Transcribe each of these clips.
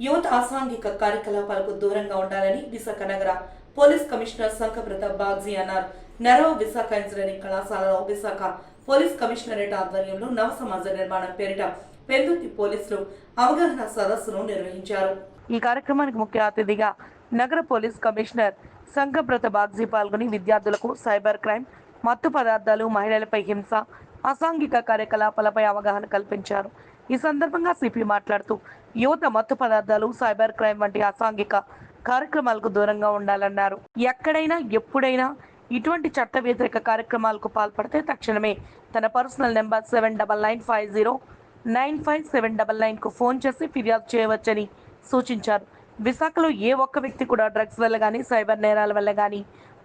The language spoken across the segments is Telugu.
యువత అసాంఘిక కార్యకలాపాలకు దూరంగా ఉండాలని విశాఖ నగర పోలీస్ కమిషనర్ సంకప్రత బాగ్జీ అన్నారు. నెరవ విశాఖ ఇంజనీరింగ్ కళాశాలలో విశాఖ పోలీస్ కమిషనరేట్ ఆధ్వర్యంలో నవ సమాజ నిర్మాణం పేరిట పెందుర్తి పోలీసులు అవగాహన సదస్సును నిర్వహించారు. ఈ కార్యక్రమానికి ముఖ్య అతిథిగా నగర పోలీస్ కమిషనర్ సంఘబ్రత బాగ్జీ పాల్గొని విద్యార్థులకు సైబర్ క్రైమ్ మత్తు పదార్థాలు మహిళలపై హింస అసాంఘిక కార్యకలాపాలపై అవగాహన కల్పించారు. ఈ సందర్భంగా సిపి మాట్లాడుతూ యువత మత్తు పదార్థాలు సైబర్ క్రైమ్ వంటి అసాంఘిక కార్యక్రమాలకు దూరంగా ఉండాలన్నారు. ఎక్కడైనా ఎప్పుడైనా ఇటువంటి చట్ట వ్యతిరేక కార్యక్రమాలకు పాల్పడితే తక్షణమే తన personal number seven double nine five zero nine five seven double నైన్కు phone చేసి ఫిర్యాదు చేయవచ్చని సూచించారు. విశాఖలో ఏ ఒక్క వ్యక్తి కూడా డ్రగ్స్ వల్ల కానీ సైబర్ నేరాల వల్ల కానీ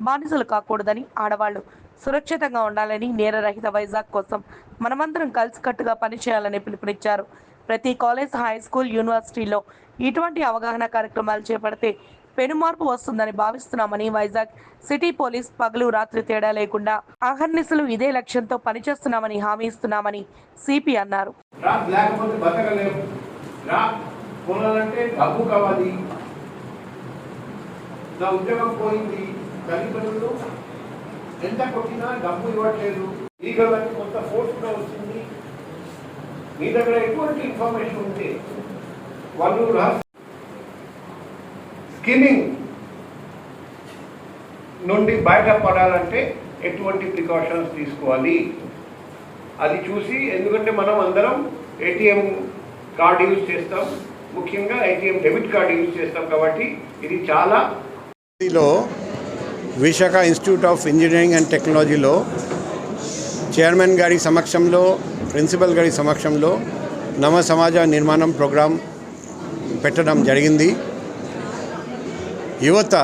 బానిసలు కాకూడదని ఆడవాళ్ళు సురక్షితంగా ఉండాలని నేరరహిత వైజాగ్ కోసం మనమందరం కలిసికట్టుగా పనిచేయాలని పిలుపునిచ్చారు. ప్రతి కాలేజ్ హై స్కూల్ యూనివర్సిటీలో ఇటువంటి అవగాహన కార్యక్రమాలు చేపడితే పెనుమార్పు వస్తుందని భావిస్తున్నామని వైజాగ్ సిటీ పోలీస్ పగలు రాత్రి తేడా లేకుండా అహర్నిశలు ఇదే లక్ష్యంతో పనిచేస్తున్నామని హామీ ఇస్తున్నామని సిపి అన్నారు. నా ఉద్యోగం పోయింది. తల్లిదండ్రులు ఎంత కొట్టినా డబ్బు ఇవ్వట్లేదు. లీగల్ కొంత ఫోర్స్ కూడా వచ్చింది. మీ దగ్గర ఎటువంటి ఇన్ఫర్మేషన్ ఉంటే వాళ్ళు స్కిమ్మింగ్ నుండి బయటపడాలంటే ఎటువంటి ప్రికాషన్స్ తీసుకోవాలి? అది చూసి ఎందుకంటే మనం అందరం ఏటీఎం కార్డు యూజ్ చేస్తాం. ముఖ్యంగా ఏటీఎం డెబిట్ కార్డు యూజ్ చేస్తాం కాబట్టి ఇది చాలా లో Visakha institute of engineering and టెక్నాలజీలో చైర్మన్ గారి సమక్షంలో ప్రిన్సిపల్ గారి సమక్షంలో నవ సమాజ నిర్మాణం ప్రోగ్రాం పెట్టడం జరిగింది. యువత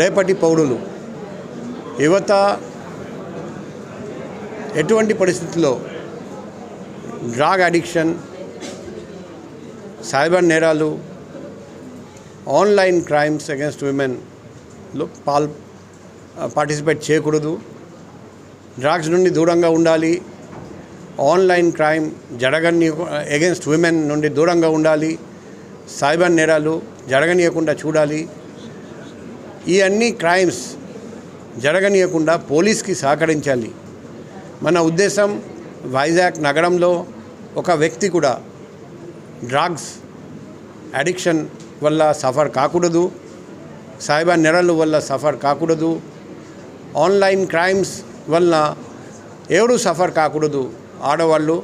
రేపటి పౌరులు యువత ఎటువంటి పరిస్థితుల్లో డ్రాగ్ అడిక్షన్ సైబర్ నేరాలు ఆన్లైన్ క్రైమ్స్ అగేన్స్ట్ విమెన్లో పాల్ పార్టిసిపేట్ చేయకూడదు. డ్రగ్స్ నుండి దూరంగా ఉండాలి. ఆన్లైన్ క్రైమ్ జరగని అగేన్స్ట్ విమెన్ నుండి దూరంగా ఉండాలి. సైబర్ నేరాలు జరగనీయకుండా చూడాలి. ఈ అన్ని క్రైమ్స్ జరగనీయకుండా పోలీస్కి సహకరించాలి. మన ఉద్దేశం వైజాగ్ నగరంలో ఒక వ్యక్తి కూడా డ్రగ్స్ అడిక్షన్ వల్ల సఫర్ కాకూడదు. సైబర్ నెరలు వల్ల సఫర్ కాకూడదు. ఆన్లైన్ క్రైమ్స్ వల్ల ఎవరు సఫర్ కాకూడదు. ఆడవాళ్ళు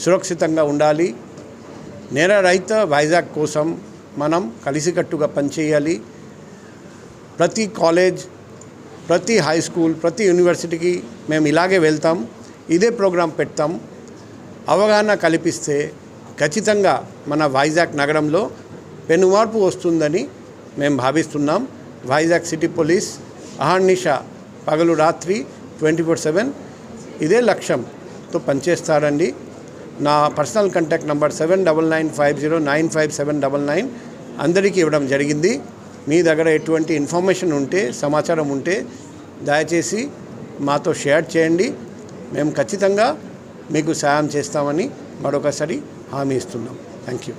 సురక్షితంగా ఉండాలి. నేరరహిత వైజాగ్ కోసం మనం కలిసికట్టుగా పనిచేయాలి. ప్రతి కాలేజ్ ప్రతి హై స్కూల్ ప్రతి యూనివర్సిటీకి మేము ఇలాగే వెళ్తాం. ఇదే ప్రోగ్రాం పెడతాం. అవగాహన కల్పిస్తే ఖచ్చితంగా మన వైజాగ్ నగరంలో పెనుమార్పు వస్తుందని మేము భావిస్తున్నాం. వైజాగ్ సిటీ పోలీస్ అహర్నిష పగలు రాత్రి ట్వంటీ ఫోర్ సెవెన్ ఇదే లక్ష్యంతో పనిచేస్తారండి. నా personal contact number seven double nine five zero nine five seven double nine అందరికీ ఇవ్వడం జరిగింది. మీ దగ్గర ఎటువంటి ఇన్ఫర్మేషన్ ఉంటే సమాచారం ఉంటే దయచేసి మాతో షేర్ చేయండి. మేము ఖచ్చితంగా మీకు సాయం చేస్తామని మరొకసారి హామీ ఇస్తున్నాం. Thank you.